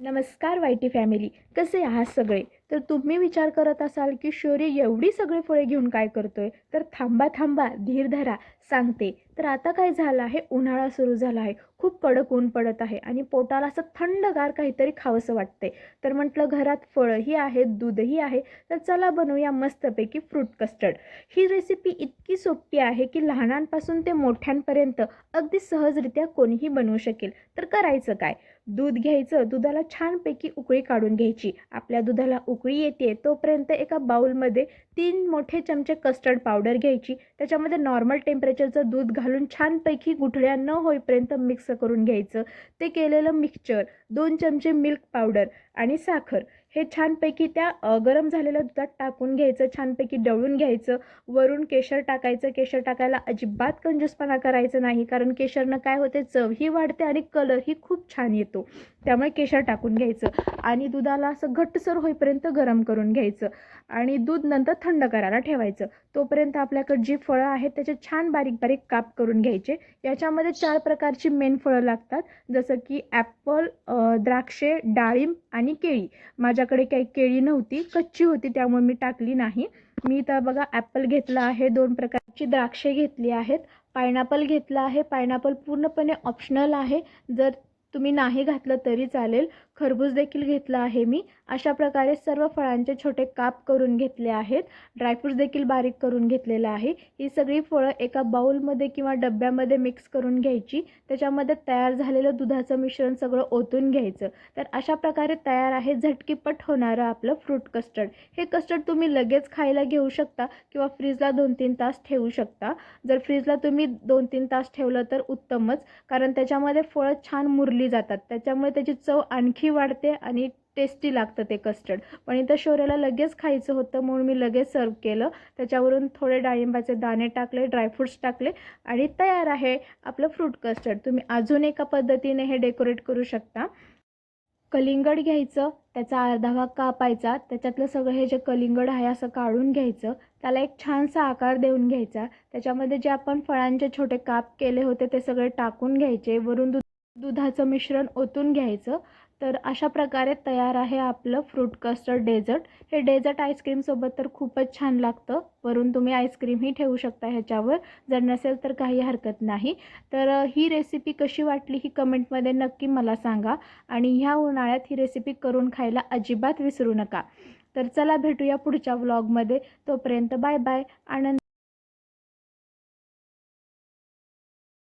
नमस्कार YT family कसे आहात सगळे? तर तुम्ही विचार करत असाल की शौर्य एवढी सगळी फळे घेऊन काय करतोय? तर थांबा थांबा धीर धरा सांगते. तर आता काय झालं आहे? उन्हाळा सुरू झाला आहे. खूप कडक ऊन पडत आहे आणि पोटाला असं थंडगार काहीतरी खावंसं वाटते तर म्हटलं घरात फळंही आहेत दूधही आहे. तर चला बनवूया मस्तपैकी फ्रूट कस्टर्ड ही रेसिपी इतकी सोपी आहे की लहानांपासून ते मोठ्यांपर्यंत अगदी सहजरित्या कोणीही बनवू शकेल. तर करायचं काय? दूध घ्यायचं. दुधाला छानपैकी उकळी काढून घ्यायची. आपल्या दुधाला उकळी येते तोपर्यंत एका बाउलमध्ये तीन मोठे चमचे कस्टर्ड पावडर घ्यायची. त्याच्यामध्ये नॉर्मल टेम्परेचरचं दूध घालून छानपैकी गुठळ्या न होईपर्यंत मिक्स करून घ्यायचं. ते केलेलं मिक्सचर दोन चमचे मिल्क पावडर आणि साखर हे छानपैकी त्या गरम झालेल्या दुधात टाकून घ्यायचं छानपैकी डवळून घ्यायचं. वरून केशर टाकायचं केशर टाकायला अजिबात कंजूसपणा करायचं नाही कारण केशरनं काय होते चवही वाढते आणि कलरही खूप छान येतो. त्यामुळे केशर टाकून घ्यायचं. आणि दुधाला असं घट्टसर होईपर्यंत गरम करून घ्यायचं आणि दूध नंतर थंड करायला ठेवायचं. तोपर्यंत आपल्याकडे जी फळं आहेत त्याचे छान बारीक बारीक काप करून घ्यायचे. याच्यामध्ये चार प्रकारची मेन फळं लागतात जसं की ॲपल द्राक्षे डाळिंब आणि केळी. माझ्याकडे काही केळी नव्हती कच्ची होती त्यामुळे मी टाकली नाही. मी तर बघा ॲपल घेतला आहे दोन प्रकारची द्राक्षे घेतली आहेत. पायनॅपल घेतला आहे पायनॅपल पूर्णपणे ऑप्शनल आहे. जर तुम्ही नाही घातलं तरी चालेल. खरबूज देखील घेतला आहे मी. अशा प्रकारे सर्व फळांचे छोटे काप करून घेतले आहेत. ड्रायफ्रूट्स देखील बारीक करून घेतलेलं आहे. ही सगळी फळं एका बाऊलमध्ये किंवा डब्यामध्ये मिक्स करून घ्यायची. त्याच्यामध्ये तयार झालेलं दुधाचं मिश्रण सगळं ओतून घ्यायचं. तर अशा प्रकारे तयार आहे झटकीपट होणारं आपलं फ्रूट कस्टर्ड हे कस्टर्ड तुम्ही लगेच खायला घेऊ शकता किंवा फ्रीजला दोन तीन तास ठेवू शकता. जर फ्रीजला तुम्ही दोन तीन तास ठेवलं तर उत्तमच. कारण त्याच्यामध्ये फळं छान मुरली जातात. त्याच्यामुळे त्याची चव आणखी वाढते आणि टेस्टी लागतं ते कस्टर्ड पण इथं शौर्याला लगेच खायचं होतं म्हणून मी लगेच सर्व केलं. त्याच्यावरून थोडे डाळिंबाचे दाणे टाकले ड्रायफ्रूट्स टाकले आणि तयार आहे आपलं फ्रूट कस्टर्ड तुम्ही अजून एका पद्धतीने हे डेकोरेट करू शकता. कलिंगड घ्यायचं त्याचा अर्धा भाग कापायचा त्याच्यातलं सगळं हे जे कलिंगड आहे असं काढून घ्यायचं. त्याला एक छानसा आकार देऊन घ्यायचा. त्याच्यामध्ये जे आपण फळांचे छोटे काप केले होते ते सगळे टाकून घ्यायचे. वरून दूध दुधाचं मिश्रण ओतून घ्यायचं. तर अशा प्रकारे तयार आहे आपलं फ्रूट कस्टर्ड डेझर्ट हे डेझर्ट आईस्क्रीमसोबत तर खूपच छान लागतं. वरून तुम्ही आईस्क्रीमही ठेवू शकता ह्याच्यावर. जर नसेल तर काही हरकत नाही. तर ही रेसिपी कशी वाटली ही कमेंटमध्ये नक्की मला सांगा. आणि ह्या उन्हाळ्यात ही रेसिपी करून खायला अजिबात विसरू नका. तर चला भेटूया पुढच्या व्लॉगमध्ये तोपर्यंत बाय बाय आनंद